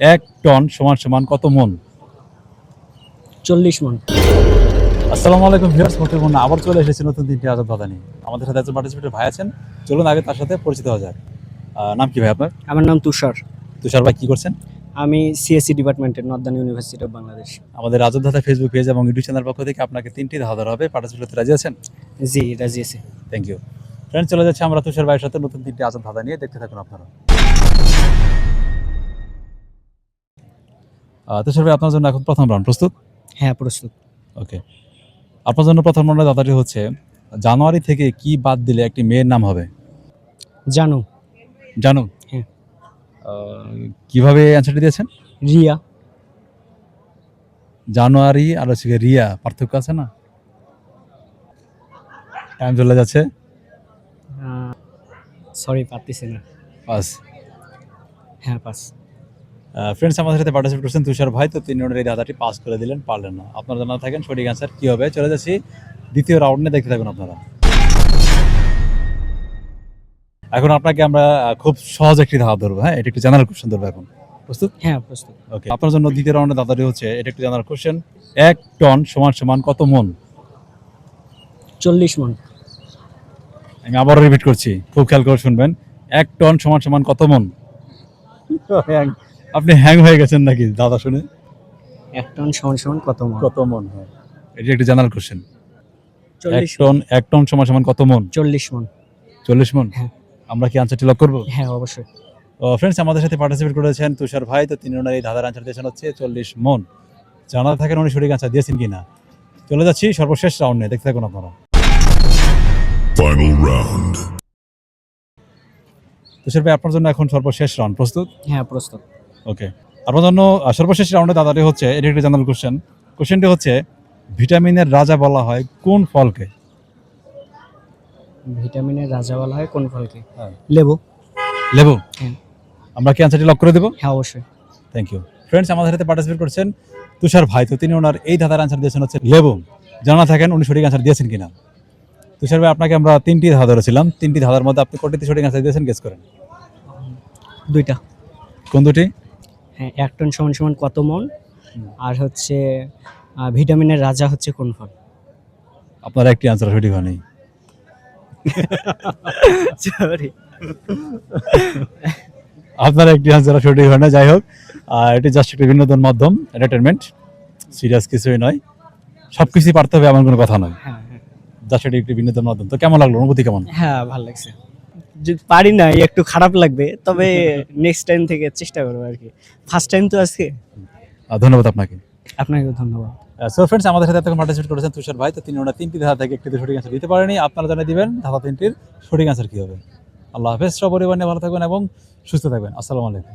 এক টন সমান সমান কত মন? চল্লিশ মন। আসসালামু আলাইকুম ভিউয়ার্স মোটের মনে আবার চলে এসেছে নতুন তিনটি আজাদ বাধা নিয়ে। আমাদের সাথে একজন পার্টিসিপেন্ট ভাই আছেন। চলুন আগে তার সাথে পরিচিত হওয়া যাক। নাম কি ভাই আপনার? আমার নাম তুষার। তুষার ভাই কি করছেন? আমি সিএসসি ডিপার্টমেন্টের নর্দার্ন ইউনিভার্সিটি অফ বাংলাদেশ। আমাদের আজাদ দাদা ফেসবুক পেজ এবং ইউটিউব চ্যানেল পক্ষ থেকে আপনাকে তিনটি ধাঁধা হবে। পার্টিসিপেট রাজি আছেন? জি রাজি আছে। থ্যাংক ইউ ফ্রেন্ড চলে যাচ্ছে আমরা তুষার ভাইয়ের সাথে নতুন তিনটি আজাদ ধাঁধা নিয়ে। দেখতে থাকুন আপনারা। তুষার ভাই আপনার জন্য এখন প্রথম রাউন্ড প্রস্তুত? হ্যাঁ প্রস্তুত। ওকে আপনার জন্য প্রথম রাউন্ডের দাদাটি হচ্ছে জানুয়ারি থেকে কি বাদ দিলে একটি মেয়ের নাম হবে? জানু। জানু? হ্যাঁ। কীভাবে অ্যান্সারটি দিয়েছেন? রিয়া। জানুয়ারি আর হচ্ছে রিয়া পার্থক্য আছে না? টাইম চলে যাচ্ছে। সরি পারতেছি না। বাস হ্যাঁ পাস ফ্রেন্ডস আমাদের সাথে পার্টিসিপেট করছেন তুষার ভাই তো তিন রাউন্ডের এই দাদাটি পাস করে দিলেন পারলেন না। আপনারা জানা থাকেন সঠিক অ্যান্সার কি হবে? চলে যাচ্ছি দ্বিতীয় রাউন্ডে দেখতে থাকুন আপনারা। এখন আপনাকে আমরা খুব সহজ একটি ধাঁধা ধরবো হ্যাঁ? এটা একটি জেনারেল কোশ্চেন ধরবো এখন। প্রস্তুত? হ্যাঁ প্রস্তুত। ওকে আপনার জন্য দ্বিতীয় রাউন্ডের দাদাটি হচ্ছে এটা একটি জেনারেল কোশ্চেন এক টন সমান সমান কত মন? চল্লিশ মন। আমি আবারও রিপিট করছি খুব খেয়াল করে শুনবেন। এক টন সমান সমান কত মন? আপনি হ্যাং হয়ে গেছেন নাকি দাদা শুনে? এক টন সমান সমান কত মন? কত মন হয়? এটি একটি জেনারেল কোশ্চেন এক চল্লিশ টন এক টন সমান সমান কত মন? চল্লিশ মন। চল্লিশ মন? হ্যাঁ। আমরা কি আনসারটি লক করব? হ্যাঁ অবশ্যই। ফ্রেন্ডস আমাদের সাথে পার্টিসিপেট করেছেন তুষার ভাই তো তিন জনের এই ধাঁধার আনসার দিয়েছেন হচ্ছে চল্লিশ মন। জানা থাকেন উনি সঠিক আনসার দিয়েছেন কিনা। চলে যাচ্ছি সর্বশেষ রাউন্ডে দেখতে থাকুন আপনারা. তুষার ভাই আপনার জন্য এখন সর্বশেষ রাউন্ড প্রস্তুত? হ্যাঁ প্রস্তুত। ওকে আপনার জন্য সর্বশেষ রাউন্ডে দাদাটি হচ্ছে এটি একটি জেনারেল কোশ্চেন কোশ্চেনটি হচ্ছে ভিটামিনের রাজা বলা হয় কোন ফলকে? ভিটামিনের রাজা বলা হয় কোন ফলকে? হ্যাঁ। লেবু। লেবু? হ্যাঁ। আমরা কি আনসারটি লক করে দেবো? হ্যাঁ অবশ্যই। থ্যাংক ইউ ফ্রেন্ডস আমাদের সাথে পার্টিসিপেট করছেন তুষার ভাই। তো তিনি ওনার এই ধাঁধার আনসার দিয়েছেন হচ্ছে লেবু। জানা থাকেন উনি সঠিক আনসার দিয়েছেন কিনা। তুষার ভাই আপনাকে আমরা তিনটি ধাঁধা ধরেছিলাম। তিনটি ধাঁধার মধ্যে আপনি কোটিতে সঠিক আনসার দিয়েছেন? গেস করেন। দুইটা। কোন দুটি? এক টন সমান সমান কত মন? আর হচ্ছে ভিটামিনের রাজা হচ্ছে কোন ফল? আপনার একটি আনসার সঠিক হয়নি। সরি আপনার একটি আনসার সঠিক হয় না যাই হোক। আর এটি জাস্ট একটি বিনোদন মাধ্যম এন্টারটেনমেন্ট সিরিয়াস কিছুই নয়। সব কিছুই পারতে হবে এমন কোনো কথা নয়। হ্যাঁ হ্যাঁ। জাস্ট এটি একটি বিনোদন মাধ্যম। তো কেমন লাগল? অনুভূতি কেমন? হ্যাঁ ভালো লাগছে। যদি পারি না একটু খারাপ লাগবে তবে নেক্সট টাইম থেকে চেষ্টা করব আর কি। ফার্স্ট টাইম তো আজকে। ধন্যবাদ আপনাকে। আপনাকে ধন্যবাদ। সো ফ্রেন্ডস আমাদের সাথে এতক্ষণ পার্টিসিপেট করেছেন তুষার ভাই তো তিনি ওনার তিনটি ধারা থেকে একটি সঠিক আনসার দিতে পারেনি। আপনারা জানিয়ে দিবেন ধারা তিনটির সঠিক আনসার কী হবে। আল্লাহ হাফেজ সব পরিবার নিয়ে ভালো থাকবেন এবং সুস্থ থাকবেন। আসসালামু আলাইকুম।